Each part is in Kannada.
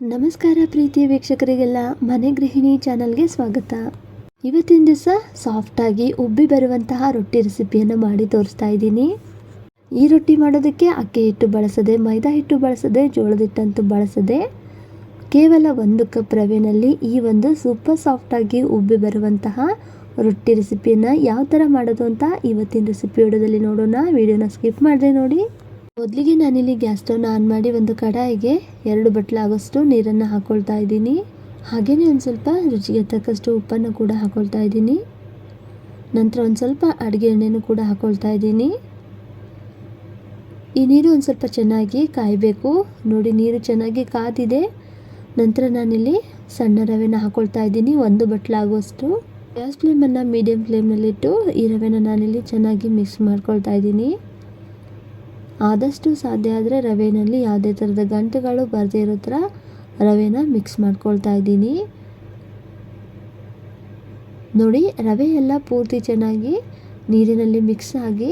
ನಮಸ್ಕಾರ ಪ್ರೀತಿಯ ವೀಕ್ಷಕರಿಗೆಲ್ಲ, ಮನೆ ಗೃಹಿಣಿ ಚಾನಲ್ಗೆ ಸ್ವಾಗತ. ಇವತ್ತಿನ ದಿವಸ ಸಾಫ್ಟಾಗಿ ಉಬ್ಬಿ ಬರುವಂತಹ ರೊಟ್ಟಿ ರೆಸಿಪಿಯನ್ನು ಮಾಡಿ ತೋರಿಸ್ತಾ ಇದ್ದೀನಿ. ಈ ರೊಟ್ಟಿ ಮಾಡೋದಕ್ಕೆ ಅಕ್ಕಿ ಹಿಟ್ಟು ಬಳಸದೆ, ಮೈದಾ ಹಿಟ್ಟು ಬಳಸದೆ, ಜೋಳದ ಹಿಟ್ಟಂತೂ ಬಳಸದೆ, ಕೇವಲ ಒಂದು ಕಪ್ ರವೆನಲ್ಲಿ ಈ ಒಂದು ಸೂಪರ್ ಸಾಫ್ಟಾಗಿ ಉಬ್ಬಿ ಬರುವಂತಹ ರೊಟ್ಟಿ ರೆಸಿಪಿಯನ್ನು ಯಾವ ಥರ ಮಾಡೋದು ಅಂತ ಇವತ್ತಿನ ರೆಸಿಪಿ ವಿಡಿಯೋದಲ್ಲಿ ನೋಡೋಣ. ವಿಡಿಯೋನ ಸ್ಕಿಪ್ ಮಾಡಿದೆ ನೋಡಿ. ಮೊದಲಿಗೆ ನಾನಿಲ್ಲಿ ಗ್ಯಾಸ್ ಸ್ಟವ್ನ ಆನ್ ಮಾಡಿ ಒಂದು ಕಡಾಯಿಗೆ ಎರಡು ಬಟ್ಲಾಗೋಷ್ಟು ನೀರನ್ನು ಹಾಕ್ಕೊಳ್ತಾ ಇದ್ದೀನಿ. ಹಾಗೆಯೇ ಒಂದು ಸ್ವಲ್ಪ ರುಚಿಗೆ ತಕ್ಕಷ್ಟು ಉಪ್ಪನ್ನು ಕೂಡ ಹಾಕ್ಕೊಳ್ತಾ ಇದ್ದೀನಿ. ನಂತರ ಒಂದು ಸ್ವಲ್ಪ ಅಡುಗೆ ಎಣ್ಣೆನೂ ಕೂಡ ಹಾಕ್ಕೊಳ್ತಾ ಇದ್ದೀನಿ. ಈ ನೀರು ಒಂದು ಸ್ವಲ್ಪ ಚೆನ್ನಾಗಿ ಕಾಯಬೇಕು. ನೋಡಿ, ನೀರು ಚೆನ್ನಾಗಿ ಕಾದಿದೆ. ನಂತರ ನಾನಿಲ್ಲಿ ಸಣ್ಣ ರವೆನ ಹಾಕ್ಕೊಳ್ತಾ ಇದ್ದೀನಿ, ಒಂದು ಬಟ್ಲಾಗುವಷ್ಟು ಗ್ಯಾಸ್ ಫ್ಲೇಮನ್ನು ಮೀಡಿಯಮ್ ಫ್ಲೇಮ್ನಲ್ಲಿಟ್ಟು ಈ ರವೆನ ನಾನಿಲ್ಲಿ ಚೆನ್ನಾಗಿ ಮಿಕ್ಸ್ ಮಾಡ್ಕೊಳ್ತಾ ಇದ್ದೀನಿ. ಆದಷ್ಟು ಸಾಧ್ಯ ಆದರೆ ರವೆನಲ್ಲಿ ಯಾವುದೇ ಥರದ ಗಂಟುಗಳು ಬರದೇ ಇರೋ ಥರ ರವೆನ ಮಿಕ್ಸ್ ಮಾಡ್ಕೊಳ್ತಾ ಇದ್ದೀನಿ. ನೋಡಿ, ರವೆ ಎಲ್ಲ ಪೂರ್ತಿ ಚೆನ್ನಾಗಿ ನೀರಿನಲ್ಲಿ ಮಿಕ್ಸ್ ಆಗಿ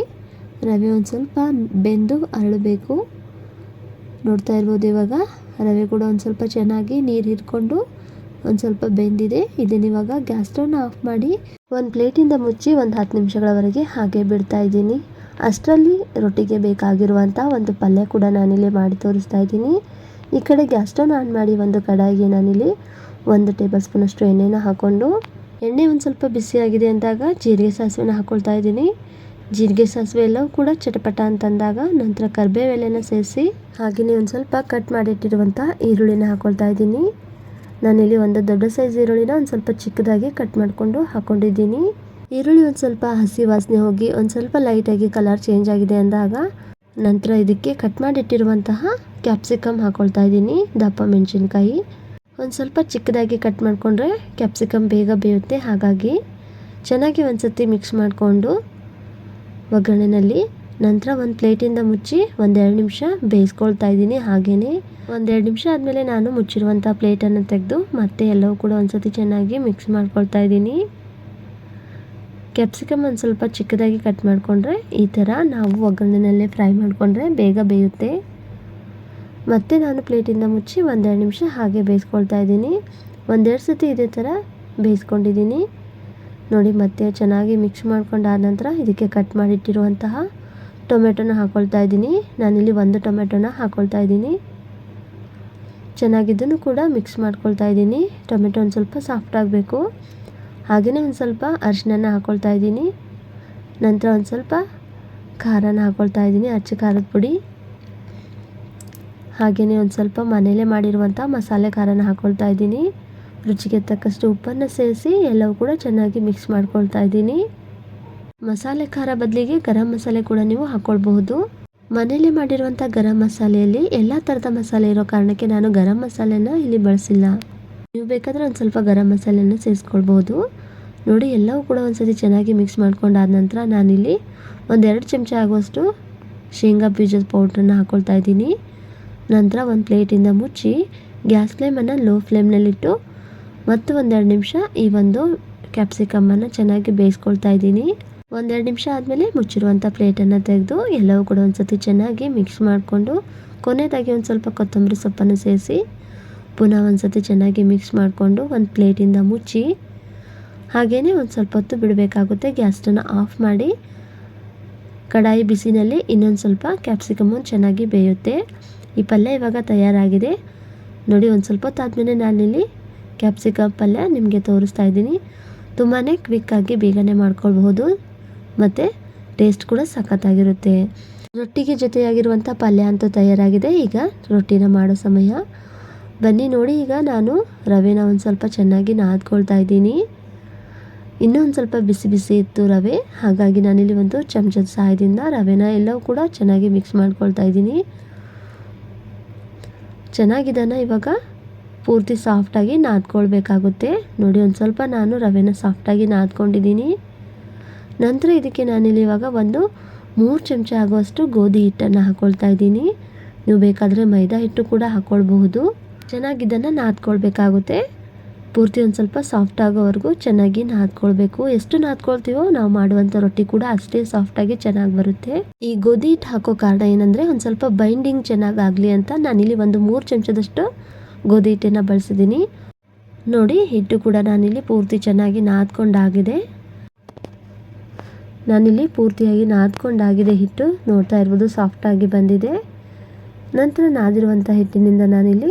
ರವೆ ಒಂದು ಸ್ವಲ್ಪ ಬೆಂದು ಅರಳಬೇಕು. ನೋಡ್ತಾ ಇರ್ಬೋದು ಇವಾಗ, ರವೆ ಕೂಡ ಒಂದು ಸ್ವಲ್ಪ ಚೆನ್ನಾಗಿ ನೀರು ಹಿಡ್ಕೊಂಡು ಒಂದು ಸ್ವಲ್ಪ ಬೆಂದಿದೆ. ಇದನ್ನು ಇವಾಗ ಗ್ಯಾಸ್ ಸ್ಟವ್ನ ಆಫ್ ಮಾಡಿ ಒಂದು ಪ್ಲೇಟಿಂದ ಮುಚ್ಚಿ ಒಂದು ಹತ್ತು ನಿಮಿಷಗಳವರೆಗೆ ಹಾಗೆ ಬಿಡ್ತಾ ಇದ್ದೀನಿ. ಅಷ್ಟರಲ್ಲಿ ರೊಟ್ಟಿಗೆ ಬೇಕಾಗಿರುವಂಥ ಒಂದು ಪಲ್ಯ ಕೂಡ ನಾನಿಲ್ಲಿ ಮಾಡಿ ತೋರಿಸ್ತಾ ಇದ್ದೀನಿ. ಈ ಕಡೆ ಗ್ಯಾಸ್ ಸ್ಟವ್ನ ಆನ್ ಮಾಡಿ ಒಂದು ಕಡಾಯಿಗೆ ನಾನಿಲ್ಲಿ ಒಂದು ಟೇಬಲ್ ಸ್ಪೂನಷ್ಟು ಎಣ್ಣೆನ ಹಾಕ್ಕೊಂಡು ಎಣ್ಣೆ ಒಂದು ಸ್ವಲ್ಪ ಬಿಸಿಯಾಗಿದೆ ಅಂದಾಗ ಜೀರಿಗೆ ಸಾಸಿವೆನ ಹಾಕ್ಕೊಳ್ತಾ ಇದ್ದೀನಿ. ಜೀರಿಗೆ ಸಾಸಿವೆ ಎಲ್ಲವೂ ಕೂಡ ಚಟಪಟ ಅಂತಂದಾಗ ನಂತರ ಕರ್ಬೇವು ಎಲೆನ ಸೇರಿಸಿ ಹಾಗೆಯೇ ಒಂದು ಸ್ವಲ್ಪ ಕಟ್ ಮಾಡಿಟ್ಟಿರುವಂಥ ಈರುಳ್ಳಿನ ಹಾಕ್ಕೊಳ್ತಾ ಇದ್ದೀನಿ. ನಾನಿಲ್ಲಿ ಒಂದು ದೊಡ್ಡ ಸೈಜ್ ಈರುಳ್ಳಿನ ಒಂದು ಸ್ವಲ್ಪ ಚಿಕ್ಕದಾಗಿ ಕಟ್ ಮಾಡಿಕೊಂಡು ಹಾಕ್ಕೊಂಡಿದ್ದೀನಿ ಈರುಳ್ಳಿ ಒಂದು ಸ್ವಲ್ಪ ಹಸಿ ವಾಸನೆ ಹೋಗಿ ಒಂದು ಸ್ವಲ್ಪ ಲೈಟಾಗಿ ಕಲರ್ ಚೇಂಜ್ ಆಗಿದೆ ಅಂದಾಗ ನಂತರ ಇದಕ್ಕೆ ಕಟ್ ಮಾಡಿಟ್ಟಿರುವಂತಹ ಕ್ಯಾಪ್ಸಿಕಮ್ ಹಾಕ್ಕೊಳ್ತಾ ಇದ್ದೀನಿ, ದಪ್ಪ ಮೆಣಸಿನ್ಕಾಯಿ. ಒಂದು ಸ್ವಲ್ಪ ಚಿಕ್ಕದಾಗಿ ಕಟ್ ಮಾಡಿಕೊಂಡ್ರೆ ಕ್ಯಾಪ್ಸಿಕಮ್ ಬೇಗ ಬೇಯುತ್ತೆ, ಹಾಗಾಗಿ ಚೆನ್ನಾಗಿ ಒಂದು ಸತಿ ಮಿಕ್ಸ್ ಮಾಡಿಕೊಂಡು ಒಗ್ಗರಣೆನಲ್ಲಿ ನಂತರ ಒಂದು ಪ್ಲೇಟಿಂದ ಮುಚ್ಚಿ ಒಂದೆರಡು ನಿಮಿಷ ಬೇಯಿಸ್ಕೊಳ್ತಾ ಇದ್ದೀನಿ ಹಾಗೆಯೇ ಒಂದೆರಡು ನಿಮಿಷ ಆದಮೇಲೆ ನಾನು ಮುಚ್ಚಿರುವಂಥ ಪ್ಲೇಟನ್ನು ತೆಗೆದು ಮತ್ತೆ ಎಲ್ಲವೂ ಕೂಡ ಒಂದು ಸತಿ ಚೆನ್ನಾಗಿ ಮಿಕ್ಸ್ ಮಾಡ್ಕೊಳ್ತಾ ಇದ್ದೀನಿ. ಕ್ಯಾಪ್ಸಿಕಮ್ ಒಂದು ಸ್ವಲ್ಪ ಚಿಕ್ಕದಾಗಿ ಕಟ್ ಮಾಡಿಕೊಂಡ್ರೆ ಈ ಥರ ನಾವು ಒಗ್ಗರಣೆನಲ್ಲೇ ಫ್ರೈ ಮಾಡಿಕೊಂಡ್ರೆ ಬೇಗ ಬೇಯುತ್ತೆ. ಮತ್ತು ನಾನು ಪ್ಲೇಟಿಂದ ಮುಚ್ಚಿ ಒಂದೆರಡು ನಿಮಿಷ ಹಾಗೆ ಬೇಯಿಸ್ಕೊಳ್ತಾ ಇದ್ದೀನಿ. ಒಂದೆರಡು ಸತಿ ಇದೇ ಥರ ಬೇಯಿಸ್ಕೊಂಡಿದ್ದೀನಿ. ನೋಡಿ ಮತ್ತೆ ಚೆನ್ನಾಗಿ ಮಿಕ್ಸ್ ಮಾಡ್ಕೊಂಡಾದ ನಂತರ ಇದಕ್ಕೆ ಕಟ್ ಮಾಡಿಟ್ಟಿರುವಂತಹ ಟೊಮೆಟೊನ ಹಾಕ್ಕೊಳ್ತಾ ಇದ್ದೀನಿ. ನಾನಿಲ್ಲಿ ಒಂದು ಟೊಮೆಟೊನ ಹಾಕ್ಕೊಳ್ತಾ ಇದ್ದೀನಿ. ಚೆನ್ನಾಗಿದ್ದನ್ನು ಕೂಡ ಮಿಕ್ಸ್ ಮಾಡ್ಕೊಳ್ತಾ ಇದ್ದೀನಿ. ಟೊಮೆಟೊ ಒಂದು ಸ್ವಲ್ಪ ಸಾಫ್ಟ್ ಆಗಬೇಕು. ಹಾಗೆಯೇ ಒಂದು ಸ್ವಲ್ಪ ಅರಿಶಿನ ಹಾಕ್ಕೊಳ್ತಾ ಇದ್ದೀನಿ. ನಂತರ ಒಂದು ಸ್ವಲ್ಪ ಖಾರನ ಹಾಕ್ಕೊಳ್ತಾ ಇದ್ದೀನಿ ಅಚ್ಚ ಖಾರದ ಪುಡಿ. ಹಾಗೆಯೇ ಒಂದು ಸ್ವಲ್ಪ ಮನೆಯಲ್ಲೇ ಮಾಡಿರುವಂಥ ಮಸಾಲೆ ಖಾರನ ಹಾಕ್ಕೊಳ್ತಾ ಇದ್ದೀನಿ. ರುಚಿಗೆ ತಕ್ಕಷ್ಟು ಉಪ್ಪನ್ನು ಸೇರಿಸಿ ಎಲ್ಲವೂ ಕೂಡ ಚೆನ್ನಾಗಿ ಮಿಕ್ಸ್ ಮಾಡ್ಕೊಳ್ತಾ ಇದ್ದೀನಿ. ಮಸಾಲೆ ಖಾರ ಬದಲಿಗೆ ಗರಂ ಮಸಾಲೆ ಕೂಡ ನೀವು ಹಾಕ್ಕೊಳ್ಬಹುದು ಮನೇಲಿ ಮಾಡಿರುವಂಥ ಗರಂ ಮಸಾಲೆಯಲ್ಲಿ ಎಲ್ಲ ಥರದ ಮಸಾಲೆ ಇರೋ ಕಾರಣಕ್ಕೆ ನಾನು ಗರಂ ಮಸಾಲೆನ ಇಲ್ಲಿ ಬಳಸಿಲ್ಲ. ನೀವು ಬೇಕಾದರೆ ಒಂದು ಸ್ವಲ್ಪ ಗರಂ ಮಸಾಲೆನ ಸೇರಿಸ್ಕೊಳ್ಬೋದು. ನೋಡಿ, ಎಲ್ಲವೂ ಕೂಡ ಒಂದ್ಸತಿ ಚೆನ್ನಾಗಿ ಮಿಕ್ಸ್ ಮಾಡ್ಕೊಂಡಾದ ನಂತರ ನಾನಿಲ್ಲಿ ಒಂದೆರಡು ಚಮಚ ಆಗುವಷ್ಟು ಶೇಂಗಾ ಬೀಜದ ಪೌಡ್ರನ್ನು ಹಾಕ್ಕೊಳ್ತಾ ಇದ್ದೀನಿ. ನಂತರ ಒಂದು ಪ್ಲೇಟಿಂದ ಮುಚ್ಚಿ ಗ್ಯಾಸ್ ಫ್ಲೇಮನ್ನು ಲೋ ಫ್ಲೇಮ್ನಲ್ಲಿಟ್ಟು ಮತ್ತು ಒಂದೆರಡು ನಿಮಿಷ ಈ ಒಂದು ಕ್ಯಾಪ್ಸಿಕಮ್ಮನ್ನು ಚೆನ್ನಾಗಿ ಬೇಯಿಸ್ಕೊಳ್ತಾ ಇದ್ದೀನಿ. ಒಂದೆರಡು ನಿಮಿಷ ಆದಮೇಲೆ ಮುಚ್ಚಿರುವಂಥ ಪ್ಲೇಟನ್ನು ತೆಗೆದು ಎಲ್ಲವೂ ಕೂಡ ಒಂದು ಸತಿ ಚೆನ್ನಾಗಿ ಮಿಕ್ಸ್ ಮಾಡಿಕೊಂಡು ಕೊನೆಯದಾಗಿ ಒಂದು ಸ್ವಲ್ಪ ಕೊತ್ತಂಬರಿ ಸೊಪ್ಪನ್ನು ಸೇರಿಸಿ ಪುನಃ ಒಂದು ಸತಿ ಚೆನ್ನಾಗಿ ಮಿಕ್ಸ್ ಮಾಡಿಕೊಂಡು ಒಂದು ಪ್ಲೇಟಿಂದ ಮುಚ್ಚಿ ಹಾಗೆಯೇ ಒಂದು ಸ್ವಲ್ಪ ಹೊತ್ತು ಬಿಡಬೇಕಾಗುತ್ತೆ. ಗ್ಯಾಸ್ಟನ್ನು ಆಫ್ ಮಾಡಿ, ಕಡಾಯಿ ಬಿಸಿನಲ್ಲಿ ಇನ್ನೊಂದು ಸ್ವಲ್ಪ ಕ್ಯಾಪ್ಸಿಕಮ್ಮನ್ನು ಚೆನ್ನಾಗಿ ಬೇಯುತ್ತೆ. ಈ ಪಲ್ಯ ಇವಾಗ ತಯಾರಾಗಿದೆ. ನೋಡಿ, ಒಂದು ಸ್ವಲ್ಪ ಹೊತ್ತಾದ್ಮೇಲೆ ನಾನಿಲ್ಲಿ ಕ್ಯಾಪ್ಸಿಕಮ್ ಪಲ್ಯ ನಿಮಗೆ ತೋರಿಸ್ತಾ ಇದ್ದೀನಿ. ತುಂಬಾ ಕ್ವಿಕ್ಕಾಗಿ ಬೇಗನೆ ಮಾಡ್ಕೊಳ್ಬಹುದು. ಮತ್ತು ಟೇಸ್ಟ್ ಕೂಡ ಸಖತ್ತಾಗಿರುತ್ತೆ. ರೊಟ್ಟಿಗೆ ಜೊತೆಯಾಗಿರುವಂಥ ಪಲ್ಯ ಅಂತೂ ತಯಾರಾಗಿದೆ. ಈಗ ರೊಟ್ಟಿನ ಮಾಡೋ ಸಮಯ. ಬನ್ನಿ ನೋಡಿ, ಈಗ ನಾನು ರವೆನ ಒಂದು ಸ್ವಲ್ಪ ಚೆನ್ನಾಗಿ ನಾದ್ಕೊಳ್ತಾ ಇದ್ದೀನಿ. ಇನ್ನೂ ಒಂದು ಸ್ವಲ್ಪ ಬಿಸಿ ಬಿಸಿ ಇತ್ತು ರವೆ. ಹಾಗಾಗಿ ನಾನಿಲ್ಲಿ ಒಂದು ಚಮಚದ ಸಹಾಯದಿಂದ ರವೆನ ಎಲ್ಲವೂ ಕೂಡ ಚೆನ್ನಾಗಿ ಮಿಕ್ಸ್ ಮಾಡ್ಕೊಳ್ತಾ ಇದ್ದೀನಿ. ಚೆನ್ನಾಗಿದ್ದಾನ ಇವಾಗ ಪೂರ್ತಿ ಸಾಫ್ಟಾಗಿ ನಾದ್ಕೊಳ್ಬೇಕಾಗುತ್ತೆ. ನೋಡಿ, ಒಂದು ಸ್ವಲ್ಪ ನಾನು ರವೆನ ಸಾಫ್ಟಾಗಿ ನಾದ್ಕೊಂಡಿದ್ದೀನಿ. ನಂತರ ಇದಕ್ಕೆ ನಾನಿಲ್ಲಿ ಇವಾಗ ಒಂದು ಮೂರು ಚಮಚ ಆಗುವಷ್ಟು ಗೋಧಿ ಹಿಟ್ಟನ್ನು ಹಾಕ್ಕೊಳ್ತಾ ಇದ್ದೀನಿ. ನೀವು ಬೇಕಾದರೆ ಮೈದಾ ಹಿಟ್ಟು ಕೂಡ ಹಾಕ್ಕೊಳ್ಬಹುದು ಚೆನ್ನಾಗಿ ಇದನ್ನು ನಾದ್ಕೊಳ್ಬೇಕಾಗುತ್ತೆ. ಪೂರ್ತಿ ಒಂದು ಸ್ವಲ್ಪ ಸಾಫ್ಟ್ ಆಗೋವರೆಗೂ ಚೆನ್ನಾಗಿ ನಾದ್ಕೊಳ್ಬೇಕು. ಎಷ್ಟು ನಾದ್ಕೊಳ್ತೀವೋ ನಾವು ಮಾಡುವಂಥ ರೊಟ್ಟಿ ಕೂಡ ಅಷ್ಟೇ ಸಾಫ್ಟಾಗಿ ಚೆನ್ನಾಗಿ ಬರುತ್ತೆ. ಈ ಗೋಧಿ ಹಿಟ್ಟು ಹಾಕೋ ಕಾರಣ ಏನಂದರೆ ಒಂದು ಸ್ವಲ್ಪ ಬೈಂಡಿಂಗ್ ಚೆನ್ನಾಗಿ ಆಗಲಿ ಅಂತ ನಾನಿಲ್ಲಿ ಒಂದು ಮೂರು ಚಮಚದಷ್ಟು ಗೋಧಿ ಹಿಟ್ಟನ್ನು ಬಳಸಿದ್ದೀನಿ. ನೋಡಿ, ಹಿಟ್ಟು ಕೂಡ ನಾನಿಲ್ಲಿ ಪೂರ್ತಿ ಚೆನ್ನಾಗಿ ನಾದ್ಕೊಂಡಾಗಿದೆ. ನಾನಿಲ್ಲಿ ಪೂರ್ತಿಯಾಗಿ ನಾದ್ಕೊಂಡಾಗಿದೆ ಹಿಟ್ಟು. ನೋಡ್ತಾ ಇರ್ಬೋದು ಸಾಫ್ಟಾಗಿ ಬಂದಿದೆ. ನಂತರ ನಾದಿರುವಂಥ ಹಿಟ್ಟಿನಿಂದ ನಾನಿಲ್ಲಿ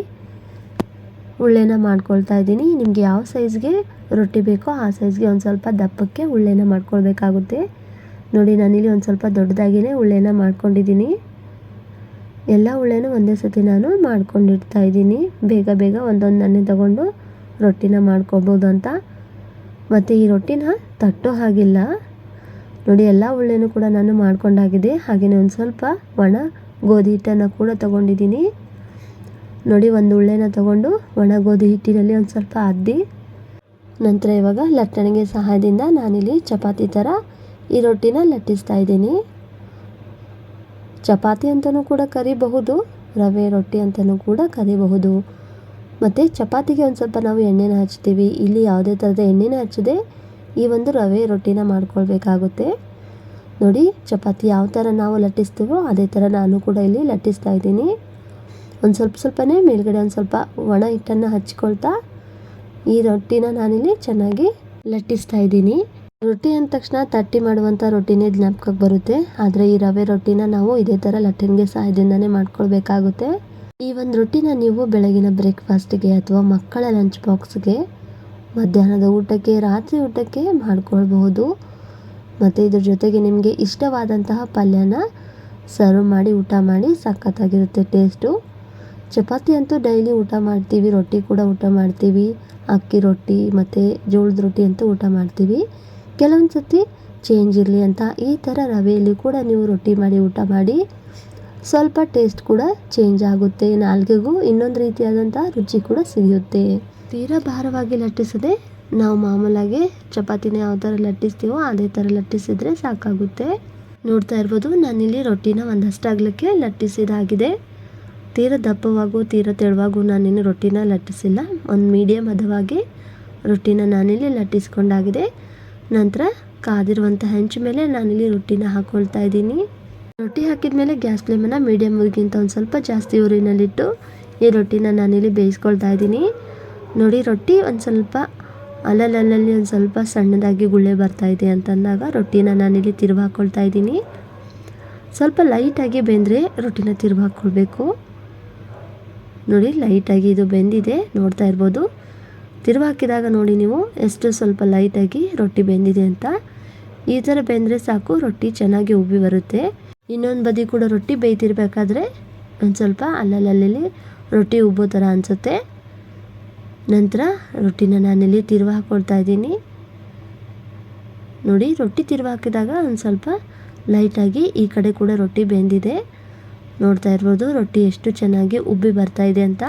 ಉಳ್ಳೆನ ಮಾಡ್ಕೊಳ್ತಾ ಇದ್ದೀನಿ. ನಿಮಗೆ ಯಾವ ಸೈಜ್ಗೆ ರೊಟ್ಟಿ ಬೇಕೋ ಆ ಸೈಜ್ಗೆ ಒಂದು ಸ್ವಲ್ಪ ದಪ್ಪಕ್ಕೆ ಉಳ್ಳೆನ ಮಾಡ್ಕೊಳ್ಬೇಕಾಗುತ್ತೆ. ನೋಡಿ, ನಾನಿಲ್ಲಿ ಒಂದು ಸ್ವಲ್ಪ ದೊಡ್ಡದಾಗಿಯೇ ಉಳ್ಳೆನ ಮಾಡ್ಕೊಂಡಿದ್ದೀನಿ. ಎಲ್ಲ ಉಳ್ಳೆನೂ ಒಂದೇ ಸತಿ ನಾನು ಮಾಡ್ಕೊಂಡಿಡ್ತಾ ಇದ್ದೀನಿ. ಬೇಗ ಬೇಗ ಒಂದೊಂದು ನನ್ನ ತಗೊಂಡು ರೊಟ್ಟಿನ ಮಾಡ್ಕೊಬೋದು ಅಂತ. ಮತ್ತು ಈ ರೊಟ್ಟಿನ ತಟ್ಟೋ ಹಾಗಿಲ್ಲ. ನೋಡಿ, ಎಲ್ಲ ಉಳ್ಳೆನೂ ಕೂಡ ನಾನು ಮಾಡ್ಕೊಂಡಾಗಿದೆ. ಹಾಗೆಯೇ ಒಂದು ಸ್ವಲ್ಪ ಒಣ ಗೋಧಿ ಹಿಟ್ಟನ್ನು ಕೂಡ ತೊಗೊಂಡಿದ್ದೀನಿ. ನೋಡಿ, ಒಂದು ಉಳ್ಳೆನ ತಗೊಂಡು ಒಣಗೋದಿ ಹಿಟ್ಟಿನಲ್ಲಿ ಒಂದು ಸ್ವಲ್ಪ ಅದ್ದಿ. ನಂತರ ಇವಾಗ ಲಟ್ಟಣಿಗೆ ಸಹಾಯದಿಂದ ನಾನಿಲ್ಲಿ ಚಪಾತಿ ಥರ ಈ ರೊಟ್ಟಿನ ಲಟ್ಟಿಸ್ತಾ ಇದ್ದೀನಿ. ಚಪಾತಿ ಅಂತಲೂ ಕೂಡ ಕರಿಬಹುದು, ರವೆ, ರೊಟ್ಟಿ ಅಂತಲೂ ಕೂಡ ಕರಿಬಹುದು. ಮತ್ತು ಚಪಾತಿಗೆ ಒಂದು ಸ್ವಲ್ಪ ನಾವು ಎಣ್ಣೆನ ಹಚ್ತೀವಿ. ಇಲ್ಲಿ ಯಾವುದೇ ಥರದ ಎಣ್ಣೆನ ಹಚ್ಚದೆ, ಈ ಒಂದು ರವೆ, ರೊಟ್ಟಿನ ಮಾಡ್ಕೊಳ್ಬೇಕಾಗುತ್ತೆ. ನೋಡಿ, ಚಪಾತಿ ಯಾವ ಥರ ನಾವು ಲಟ್ಟಿಸ್ತೀವೋ ಅದೇ ಥರ ನಾನು ಕೂಡ ಇಲ್ಲಿ ಲಟ್ಟಿಸ್ತಾ ಇದ್ದೀನಿ. ಒಂದು ಸ್ವಲ್ಪ ಸ್ವಲ್ಪನೇ ಮೇಲ್ಗಡೆ ಒಂದು ಸ್ವಲ್ಪ ಒಣ ಹಿಟ್ಟನ್ನು ಹಚ್ಕೊಳ್ತಾ ಈ ರೊಟ್ಟಿನ ನಾನಿಲ್ಲಿ ಚೆನ್ನಾಗಿ ಲಟ್ಟಿಸ್ತಾ ಇದ್ದೀನಿ. ರೊಟ್ಟಿ ಅಂದ ತಕ್ಷಣ ತಟ್ಟಿ ಮಾಡುವಂಥ ರೊಟ್ಟಿನೇ ಜ್ಞಾಪಕಕ್ಕೆ ಬರುತ್ತೆ. ಆದರೆ ಈ ರವೆ ರೊಟ್ಟಿನ ನಾವು ಇದೇ ಥರ ಲಟ್ಟಣಿಗೆ ಸಹಾಯದಿಂದನೇ ಮಾಡ್ಕೊಳ್ಬೇಕಾಗುತ್ತೆ. ಈ ಒಂದು ರೊಟ್ಟಿನ ನೀವು ಬೆಳಗಿನ ಬ್ರೇಕ್ಫಾಸ್ಟಿಗೆ ಅಥವಾ ಮಕ್ಕಳ ಲಂಚ್ ಬಾಕ್ಸ್ಗೆ, ಮಧ್ಯಾಹ್ನದ ಊಟಕ್ಕೆ, ರಾತ್ರಿ ಊಟಕ್ಕೆ ಮಾಡ್ಕೊಳ್ಬಹುದು. ಮತ್ತು ಇದ್ರ ಜೊತೆಗೆ ನಿಮಗೆ ಇಷ್ಟವಾದಂತಹ ಪಲ್ಯನ ಸರ್ವ್ ಮಾಡಿ, ಊಟ ಮಾಡಿ, ಸಖತ್ತಾಗಿರುತ್ತೆ ಟೇಸ್ಟು. ಚಪಾತಿ ಅಂತೂ ಡೈಲಿ ಊಟ ಮಾಡ್ತೀವಿ, ರೊಟ್ಟಿ ಕೂಡ ಊಟ ಮಾಡ್ತೀವಿ, ಅಕ್ಕಿ ರೊಟ್ಟಿ ಮತ್ತು ಜೋಳದ ರೊಟ್ಟಿ ಅಂತೂ ಊಟ ಮಾಡ್ತೀವಿ. ಕೆಲವೊಂದು ಸತಿ ಚೇಂಜ್ ಇರಲಿ ಅಂತ ಈ ಥರ ರವೆಯಲ್ಲಿ ಕೂಡ ನೀವು ರೊಟ್ಟಿ ಮಾಡಿ, ಊಟ ಮಾಡಿ ಸ್ವಲ್ಪ ಟೇಸ್ಟ್ ಕೂಡ ಚೇಂಜ್ ಆಗುತ್ತೆ. ನಾಲ್ಗೆಗೂ ಇನ್ನೊಂದು ರೀತಿಯಾದಂಥ ರುಚಿ ಕೂಡ ಸಿಗುತ್ತೆ. ತೀರಾ ಭಾರವಾಗಿ ಲಟ್ಟಿಸದೆ ನಾವು ಮಾಮೂಲಾಗಿ ಚಪಾತಿನ ಯಾವ ಥರ ಲಟ್ಟಿಸ್ತೀವೋ ಅದೇ ಥರ ಲಟ್ಟಿಸಿದರೆ ಸಾಕಾಗುತ್ತೆ. ನೋಡ್ತಾ ಇರ್ಬೋದು, ನಾನಿಲ್ಲಿ ರೊಟ್ಟಿನ ಒಂದಷ್ಟಾಗಲಿಕ್ಕೆ ಲಟ್ಟಿಸಿದಾಗಿದೆ. ತೀರ ದಪ್ಪವಾಗೂ ತೀರ ತೆಳುವಾಗೂ ನಾನಿನ್ನು ರೊಟ್ಟಿನ ಲಟ್ಟಿಸಿಲ್ಲ. ಒಂದು ಮೀಡಿಯಮ್ ಹದವಾಗಿ ರೊಟ್ಟಿನ ನಾನಿಲ್ಲಿ ಲಟ್ಟಿಸ್ಕೊಂಡಾಗಿದೆ. ನಂತರ ಕಾದಿರುವಂಥ ಹೆಂಚು ಮೇಲೆ ನಾನಿಲ್ಲಿ ರೊಟ್ಟಿನ ಹಾಕ್ಕೊಳ್ತಾ ಇದ್ದೀನಿ. ರೊಟ್ಟಿ ಹಾಕಿದ ಮೇಲೆ ಗ್ಯಾಸ್ ಫ್ಲೇಮನ್ನು ಮೀಡಿಯಮ್ಗಿಂತ ಒಂದು ಸ್ವಲ್ಪ ಜಾಸ್ತಿ ಊರಿನಲ್ಲಿಟ್ಟು ಈ ರೊಟ್ಟಿನ ನಾನಿಲ್ಲಿ ಬೇಯಿಸ್ಕೊಳ್ತಾ ಇದ್ದೀನಿ. ನೋಡಿ, ರೊಟ್ಟಿ ಒಂದು ಸ್ವಲ್ಪ ಅಲ್ಲಲ್ಲಲ್ಲಿ ಒಂದು ಸ್ವಲ್ಪ ಸಣ್ಣದಾಗಿ ಗುಳ್ಳೆ ಬರ್ತಾ ಇದೆ ಅಂತಂದಾಗ ರೊಟ್ಟಿನ ನಾನಿಲ್ಲಿ ತಿರುವು ಹಾಕ್ಕೊಳ್ತಾ ಇದ್ದೀನಿ. ಸ್ವಲ್ಪ ಲೈಟಾಗಿ ಬೆಂದರೆ ರೊಟ್ಟಿನ ತಿರುವು ಹಾಕ್ಕೊಳ್ಬೇಕು ನೋಡಿ, ಲೈಟಾಗಿ ಇದು ಬೆಂದಿದೆ, ನೋಡ್ತಾ ಇರ್ಬೋದು. ತಿರುವಾಕಿದಾಗ ನೋಡಿ ನೀವು, ಎಷ್ಟು ಸ್ವಲ್ಪ ಲೈಟಾಗಿ ರೊಟ್ಟಿ ಬೆಂದಿದೆ ಅಂತ. ಈ ಥರ ಬೆಂದರೆ ಸಾಕು, ರೊಟ್ಟಿ ಚೆನ್ನಾಗಿ ಉಬ್ಬಿ ಬರುತ್ತೆ. ಇನ್ನೊಂದು ಬದಿ ಕೂಡ ರೊಟ್ಟಿ ಬೇಯ್ತಿರ್ಬೇಕಾದ್ರೆ ಒಂದು ಸ್ವಲ್ಪ ಅಲ್ಲಲ್ಲಲ್ಲಿ ರೊಟ್ಟಿ ಉಬ್ಬೋ ಥರ ಅನಿಸುತ್ತೆ. ನಂತರ ರೊಟ್ಟಿನ ನಾನಿಲ್ಲಿ ತಿರುವ ಹಾಕ್ಕೊಳ್ತಾ ಇದ್ದೀನಿ. ನೋಡಿ, ರೊಟ್ಟಿ ತಿರುವ ಹಾಕಿದಾಗ ಒಂದು ಸ್ವಲ್ಪ ಲೈಟಾಗಿ ಈ ಕಡೆ ಕೂಡ ರೊಟ್ಟಿ ಬೆಂದಿದೆ. ನೋಡ್ತಾ ಇರ್ಬೋದು. ರೊಟ್ಟಿ ಎಷ್ಟು ಚೆನ್ನಾಗಿ ಉಬ್ಬಿ ಬರ್ತಾ ಇದೆ ಅಂತ.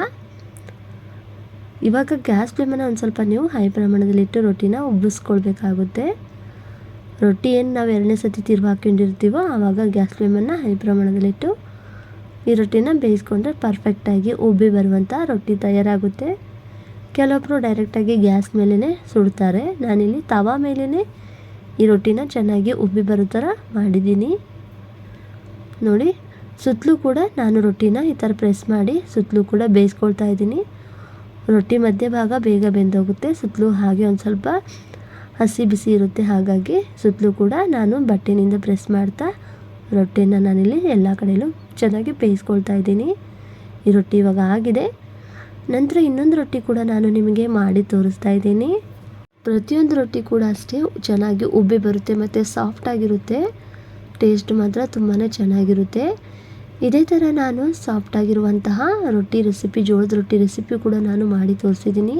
ಇವಾಗ ಗ್ಯಾಸ್ ಫ್ಲೇಮನ್ನು ಒಂದು ಸ್ವಲ್ಪ ನೀವು ಹೈ ಪ್ರಮಾಣದಲ್ಲಿಟ್ಟು ರೊಟ್ಟಿನ ಉಬ್ಬಿಸ್ಕೊಳ್ಬೇಕಾಗುತ್ತೆ. ರೊಟ್ಟಿ ಏನು ನಾವು ಎರಡನೇ ಸತಿ ತಿರ್ವ ಹಾಕೊಂಡಿರ್ತೀವೋ ಆವಾಗ ಗ್ಯಾಸ್ ಫ್ಲೇಮನ್ನು ಹೈ ಪ್ರಮಾಣದಲ್ಲಿಟ್ಟು ಈ ರೊಟ್ಟಿನ ಬೇಯಿಸ್ಕೊಂಡ್ರೆ ಪರ್ಫೆಕ್ಟಾಗಿ ಉಬ್ಬಿ ಬರುವಂಥ ರೊಟ್ಟಿ ತಯಾರಾಗುತ್ತೆ. ಕೆಲವೊಬ್ಬರು ಡೈರೆಕ್ಟಾಗಿ ಗ್ಯಾಸ್ ಮೇಲೇ ಸುಡ್ತಾರೆ. ನಾನಿಲ್ಲಿ ತವಾ ಮೇಲೇ ಈ ರೊಟ್ಟಿನ ಚೆನ್ನಾಗಿ ಉಬ್ಬಿ ಬರೋ ಥರ ಮಾಡಿದ್ದೀನಿ. ನೋಡಿ ಸುತ್ತಲೂ ಕೂಡ ನಾನು ರೊಟ್ಟಿನ ಈ ಥರ ಪ್ರೆಸ್ ಮಾಡಿ ಸುತ್ತಲೂ ಕೂಡ ಬೇಯಿಸ್ಕೊಳ್ತಾ ಇದ್ದೀನಿ. ರೊಟ್ಟಿ ಮಧ್ಯಭಾಗ ಬೇಗ ಬೆಂದೋಗುತ್ತೆ. ಸುತ್ತಲೂ ಹಾಗೆ ಒಂದು ಸ್ವಲ್ಪ ಹಸಿ ಬಿಸಿ ಇರುತ್ತೆ. ಹಾಗಾಗಿ ಸುತ್ತಲೂ ಕೂಡ ನಾನು ಬಟ್ಟೆನಿಂದ ಪ್ರೆಸ್ ಮಾಡ್ತಾ ರೊಟ್ಟಿನ ನಾನಿಲ್ಲಿ ಎಲ್ಲ ಕಡೆಯಲ್ಲೂ ಚೆನ್ನಾಗಿ ಬೇಯಿಸ್ಕೊಳ್ತಾ ಇದ್ದೀನಿ. ಈ ರೊಟ್ಟಿ ಇವಾಗ ಆಗಿದೆ. ನಂತರ ಇನ್ನೊಂದು ರೊಟ್ಟಿ ಕೂಡ ನಾನು ನಿಮಗೆ ಮಾಡಿ ತೋರಿಸ್ತಾ ಇದ್ದೀನಿ. ಪ್ರತಿಯೊಂದು ರೊಟ್ಟಿ ಕೂಡ ಅಷ್ಟೇ ಚೆನ್ನಾಗಿ ಉಬ್ಬಿ ಬರುತ್ತೆ ಮತ್ತು ಸಾಫ್ಟಾಗಿರುತ್ತೆ ಟೇಸ್ಟ್ ಮಾತ್ರ ತುಂಬಾ ಚೆನ್ನಾಗಿರುತ್ತೆ. ಇದೇ ಥರ ನಾನು ಸಾಫ್ಟಾಗಿರುವಂತಹ ರೊಟ್ಟಿ ರೆಸಿಪಿ ಜೋಳದ ರೊಟ್ಟಿ ರೆಸಿಪಿ ಕೂಡ ನಾನು ಮಾಡಿ ತೋರಿಸಿದ್ದೀನಿ.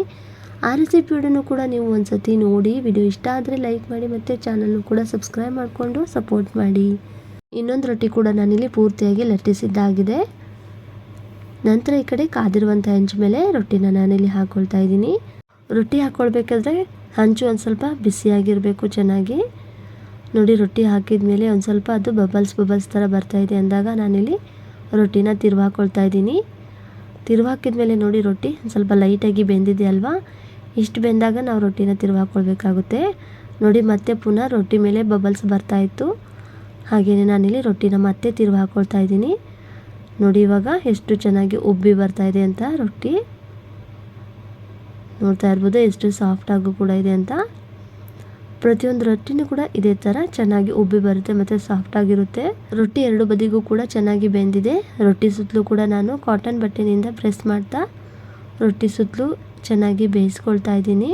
ಆ ರೆಸಿಪಿಯನ್ನು ಕೂಡ ನೀವು ಒಂದು ಸತಿ ನೋಡಿ ವಿಡಿಯೋ ಇಷ್ಟ ಆದರೆ ಲೈಕ್ ಮಾಡಿ ಮತ್ತು ಚಾನಲ್ನು ಕೂಡ ಸಬ್ಸ್ಕ್ರೈಬ್ ಮಾಡಿಕೊಂಡು ಸಪೋರ್ಟ್ ಮಾಡಿ. ಇನ್ನೊಂದು ರೊಟ್ಟಿ ಕೂಡ ನಾನಿಲ್ಲಿ ಪೂರ್ತಿಯಾಗಿ ಲಟ್ಟಿಸಿದ್ದಾಗಿದೆ. ನಂತರ ಈ ಕಡೆ ಕಾದಿರುವಂಥ ಹೆಂಚು ಮೇಲೆ ರೊಟ್ಟಿನ ನಾನಿಲ್ಲಿ ಹಾಕ್ಕೊಳ್ತಾ ಇದ್ದೀನಿ. ರೊಟ್ಟಿ ಹಾಕ್ಕೊಳ್ಬೇಕಾದ್ರೆ ಹಂಚು ಒಂದು ಸ್ವಲ್ಪ ಬಿಸಿಯಾಗಿರಬೇಕು ಚೆನ್ನಾಗಿ. ನೋಡಿ, ರೊಟ್ಟಿ ಹಾಕಿದ ಮೇಲೆ ಒಂದು ಸ್ವಲ್ಪ ಅದು ಬಬಲ್ಸ್ ಬಬಲ್ಸ್ ಥರ ಬರ್ತಾಯಿದೆ ಅಂದಾಗ ನಾನಿಲ್ಲಿ ರೊಟ್ಟಿನ ತಿರುವಾಕೊಳ್ತಾ ಇದ್ದೀನಿ. ತಿರುವು ಹಾಕಿದ ಮೇಲೆ ನೋಡಿ ರೊಟ್ಟಿ ಒಂದು ಸ್ವಲ್ಪ ಲೈಟಾಗಿ ಬೆಂದಿದೆ ಅಲ್ವಾ? ಇಷ್ಟು ಬೆಂದಾಗ ನಾವು ರೊಟ್ಟಿನ ತಿರುವಾಕೊಳ್ಬೇಕಾಗುತ್ತೆ. ನೋಡಿ, ಮತ್ತೆ ಪುನಃ ರೊಟ್ಟಿ ಮೇಲೆ ಬಬಲ್ಸ್ ಬರ್ತಾಯಿತ್ತು ಹಾಗೆಯೇ ನಾನಿಲ್ಲಿ ರೊಟ್ಟಿನ ಮತ್ತೆ ತಿರುವು ಹಾಕ್ಕೊಳ್ತಾ ಇದ್ದೀನಿ. ನೋಡಿ, ಇವಾಗ ಎಷ್ಟು ಚೆನ್ನಾಗಿ ಉಬ್ಬಿ ಬರ್ತಾಯಿದೆ ಅಂತ ರೊಟ್ಟಿ. ನೋಡ್ತಾ ಇರ್ಬೋದು, ಎಷ್ಟು ಸಾಫ್ಟಾಗೂ ಕೂಡ ಇದೆ ಅಂತ. ಪ್ರತಿಯೊಂದು ರೊಟ್ಟಿನೂ ಕೂಡ ಇದೇ ಥರ ಚೆನ್ನಾಗಿ ಉಬ್ಬಿ ಬರುತ್ತೆ ಮತ್ತು ಸಾಫ್ಟಾಗಿರುತ್ತೆ ರೊಟ್ಟಿ ಎರಡು ಬದಿಗೂ ಕೂಡ ಚೆನ್ನಾಗಿ ಬೆಂದಿದೆ. ರೊಟ್ಟಿ ಸುತ್ತಲೂ ಕೂಡ ನಾನು ಕಾಟನ್ ಬಟ್ಟೆನಿಂದ ಪ್ರೆಸ್ ಮಾಡ್ತಾ ರೊಟ್ಟಿ ಸುತ್ತಲೂ ಚೆನ್ನಾಗಿ ಬೇಯಿಸ್ಕೊಳ್ತಾ ಇದ್ದೀನಿ.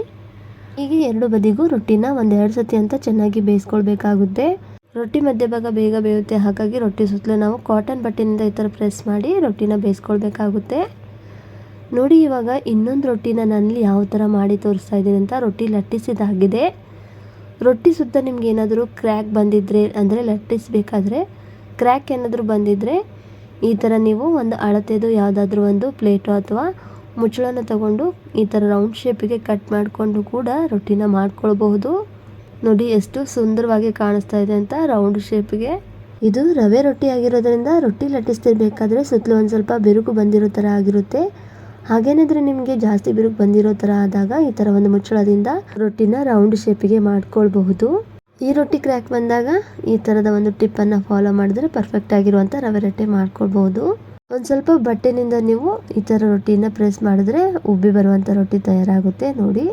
ಹೀಗೆ ಎರಡು ಬದಿಗೂ ರೊಟ್ಟಿನ ಒಂದೆರಡು ಸತಿ ಅಂತ ಚೆನ್ನಾಗಿ ಬೇಯಿಸ್ಕೊಳ್ಬೇಕಾಗುತ್ತೆ. ರೊಟ್ಟಿ ಮಧ್ಯಭಾಗ ಬೇಗ ಬೇಯುತ್ತೆ. ಹಾಗಾಗಿ ರೊಟ್ಟಿ ಸುತ್ತಲೂ ನಾವು ಕಾಟನ್ ಬಟ್ಟೆನಿಂದ ಈ ಥರ ಪ್ರೆಸ್ ಮಾಡಿ ರೊಟ್ಟಿನ ಬೇಯಿಸ್ಕೊಳ್ಬೇಕಾಗುತ್ತೆ. ನೋಡಿ ಇವಾಗ ಇನ್ನೊಂದು ರೊಟ್ಟಿನ ನಾನಲ್ಲಿ ಯಾವ ಥರ ಮಾಡಿ ತೋರಿಸ್ತಾ ಇದ್ದೀನಿ ಅಂತ ರೊಟ್ಟಿ ಲಟ್ಟಿಸಿದಾಗಿದೆ ರೊಟ್ಟಿ ಸುತ್ತ ನಿಮ್ಗೆ ಏನಾದರೂ ಕ್ರ್ಯಾಕ್ ಬಂದಿದ್ದರೆ ಅಂದರೆ ಲಟ್ಟಿಸಬೇಕಾದ್ರೆ ಕ್ರ್ಯಾಕ್ ಏನಾದರೂ ಬಂದಿದ್ದರೆ ಈ ಥರ ನೀವು ಒಂದು ಅಳತೆದು ಯಾವುದಾದ್ರೂ ಒಂದು ಪ್ಲೇಟು ಅಥವಾ ಮುಚ್ಚಳನ ತಗೊಂಡು ಈ ಥರ ರೌಂಡ್ ಶೇಪಿಗೆ ಕಟ್ ಮಾಡಿಕೊಂಡು ಕೂಡ ರೊಟ್ಟಿನ ಮಾಡ್ಕೊಳ್ಬಹುದು. ನೋಡಿ ಎಷ್ಟು ಸುಂದರವಾಗಿ ಕಾಣಿಸ್ತಾ ಇದೆ ಅಂತ ರೌಂಡ್ ಶೇಪಿಗೆ ಇದು ರವೆ ರೊಟ್ಟಿ ಆಗಿರೋದ್ರಿಂದ ರೊಟ್ಟಿ ಲಟ್ಟಿಸ್ತಿರ್ಬೇಕಾದ್ರೆ ಸುತ್ತಲೂ ಒಂದು ಸ್ವಲ್ಪ ಬಿರುಕು ಬಂದಿರೋ ಥರ ಆಗಿರುತ್ತೆ. ಹಾಗೇನಾದ್ರೆ ನಿಮಗೆ ಜಾಸ್ತಿ ಬಿರುಕು ಬಂದಿರೋ ತರ ಆದಾಗ ಈ ತರ ಒಂದು ಮುಚ್ಚಳದಿಂದ ರೊಟ್ಟಿನ ರೌಂಡ್ ಶೇಪಿಗೆ ಮಾಡ್ಕೊಳ್ಬಹುದು. ಈ ರೊಟ್ಟಿ ಕ್ರ್ಯಾಕ್ ಬಂದಾಗ ಈ ತರದ ಒಂದು ಟಿಪ್ಪನ್ನು ಫಾಲೋ ಮಾಡಿದ್ರೆ ಪರ್ಫೆಕ್ಟ್ ಆಗಿರುವಂತ ರವೆ ರೊಟ್ಟಿ ಮಾಡ್ಕೊಳ್ಬಹುದು. ಒಂದು ಸ್ವಲ್ಪ ಬಟ್ಟೆನಿಂದ ನೀವು ಈ ಥರ ರೊಟ್ಟಿನ ಪ್ರೆಸ್ ಮಾಡಿದ್ರೆ ಉಬ್ಬಿ ಬರುವಂಥ ರೊಟ್ಟಿ ತಯಾರಾಗುತ್ತೆ ನೋಡಿ.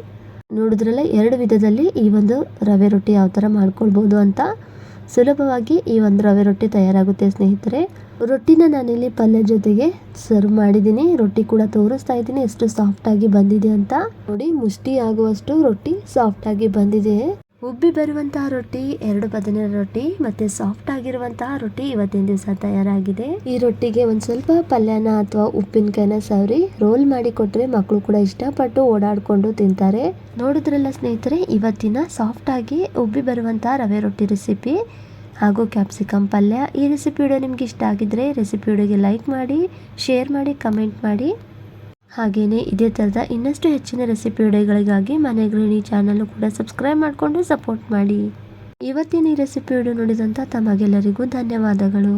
ನೋಡಿದ್ರಲ್ಲೇ ಎರಡು ವಿಧದಲ್ಲಿ ಈ ಒಂದು ರವೆ ರೊಟ್ಟಿ ಯಾವ ಥರ ಮಾಡ್ಕೊಳ್ಬೋದು ಅಂತ. ಸುಲಭವಾಗಿ ಈ ಒಂದು ರವೆ ರೊಟ್ಟಿ ತಯಾರಾಗುತ್ತೆ, ಸ್ನೇಹಿತರೆ. ರೊಟ್ಟಿನ ನಾನಿಲ್ಲಿ ಪಲ್ಯ ಜೊತೆಗೆ ಸರ್ವ್ ಮಾಡಿದ್ದೀನಿ. ರೊಟ್ಟಿ ಕೂಡ ತೋರಿಸ್ತಾ ಇದ್ದೀನಿ. ಎಷ್ಟು ಸಾಫ್ಟಾಗಿ ಬಂದಿದೆ ಅಂತ. ನೋಡಿ ಮುಷ್ಟಿ ಆಗುವಷ್ಟು ರೊಟ್ಟಿ ಸಾಫ್ಟಾಗಿ ಬಂದಿದೆ. ಉಬ್ಬಿ ಬರುವಂತಹ ರೊಟ್ಟಿ, ಎರಡು ಬದನೆ ರೊಟ್ಟಿ ಮತ್ತೆ ಸಾಫ್ಟ್ ಆಗಿರುವಂತಹ ರೊಟ್ಟಿ ಇವತ್ತಿನ ದಿವಸ ತಯಾರಾಗಿದೆ. ಈ ರೊಟ್ಟಿಗೆ ಒಂದ್ ಸ್ವಲ್ಪ ಪಲ್ಯನ ಅಥವಾ ಉಪ್ಪಿನಕಾಯಿನ ಸವರಿ ರೋಲ್ ಮಾಡಿ ಕೊಟ್ರೆ ಮಕ್ಕಳು ಕೂಡ ಇಷ್ಟಪಟ್ಟು ಓಡಾಡ್ಕೊಂಡು ತಿಂತಾರೆ. ನೋಡಿದ್ರಲ್ಲ ಸ್ನೇಹಿತರೆ, ಇವತ್ತಿನ ಸಾಫ್ಟ್ ಆಗಿ ಉಬ್ಬಿ ಬರುವಂತಹ ರವೆ ರೊಟ್ಟಿ ರೆಸಿಪಿ ಹಾಗೂ ಕ್ಯಾಪ್ಸಿಕಮ್ ಪಲ್ಯ. ಈ ರೆಸಿಪಿ ವಿಡಿಯೋ ನಿಮ್ಗೆ ಇಷ್ಟ ಆಗಿದ್ರೆ ರೆಸಿಪಿ ವಿಡಿಯೋಗೆ ಲೈಕ್ ಮಾಡಿ ಶೇರ್ ಮಾಡಿ ಕಮೆಂಟ್ ಮಾಡಿ. ಹಾಗೆಯೇ ಇದೇ ಥರದ ಇನ್ನಷ್ಟು ಹೆಚ್ಚಿನ ರೆಸಿಪಿ ವಿಡಿಯೋಗಳಿಗಾಗಿ ಮನೆ ಗೃಹಿಣಿ ಚಾನಲ್ ಕೂಡ ಸಬ್ಸ್ಕ್ರೈಬ್ ಮಾಡಿಕೊಂಡು ಸಪೋರ್ಟ್ ಮಾಡಿ. ಇವತ್ತಿನ ಈ ರೆಸಿಪಿ ವಿಡಿಯೋ ನೋಡಿದಂಥ ತಮಗೆಲ್ಲರಿಗೂ ಧನ್ಯವಾದಗಳು.